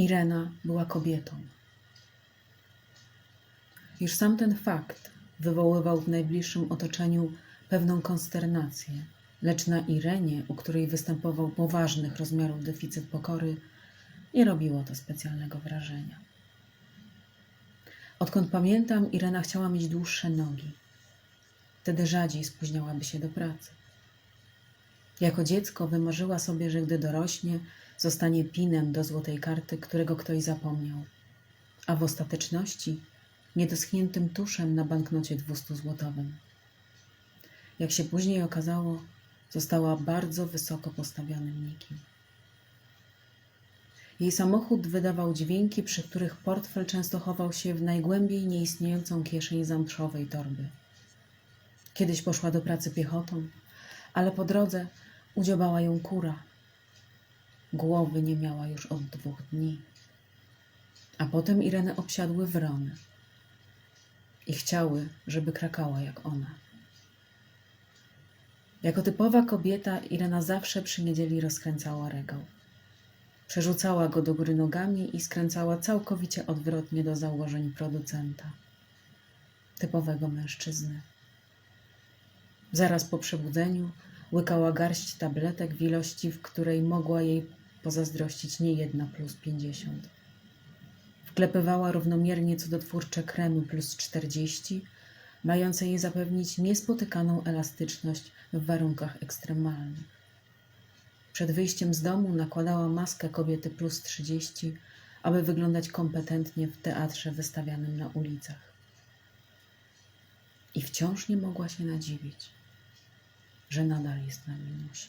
Irena była kobietą. Już sam ten fakt wywoływał w najbliższym otoczeniu pewną konsternację, lecz na Irenie, u której występował poważnych rozmiarów deficyt pokory, nie robiło to specjalnego wrażenia. Odkąd pamiętam, Irena chciała mieć dłuższe nogi. Wtedy rzadziej spóźniałaby się do pracy. Jako dziecko wymarzyła sobie, że gdy dorośnie, zostanie pinem do złotej karty, którego ktoś zapomniał, a w ostateczności niedoschniętym tuszem na banknocie 200-złotowym. Jak się później okazało, została bardzo wysoko postawionym nikim. Jej samochód wydawał dźwięki, przy których portfel często chował się w najgłębiej nieistniejącą kieszeń zamtrzowej torby. Kiedyś poszła do pracy piechotą, ale po drodze udziobała ją kura. Głowy nie miała już od dwóch dni. A potem Irenę obsiadły wrony i chciały, żeby krakała jak ona. Jako typowa kobieta Irena zawsze przy niedzieli rozkręcała regał. Przerzucała go do góry nogami i skręcała całkowicie odwrotnie do założeń producenta. Typowego mężczyzny. Zaraz po przebudzeniu łykała garść tabletek w ilości, w której mogła jej pozazdrościć niejedna plus pięćdziesiąt. Wklepywała równomiernie cudotwórcze kremy plus czterdzieści, mające jej zapewnić niespotykaną elastyczność w warunkach ekstremalnych. Przed wyjściem z domu nakładała maskę kobiety plus trzydzieści, aby wyglądać kompetentnie w teatrze wystawianym na ulicach. I wciąż nie mogła się nadziwić, że nadal jest na minusie.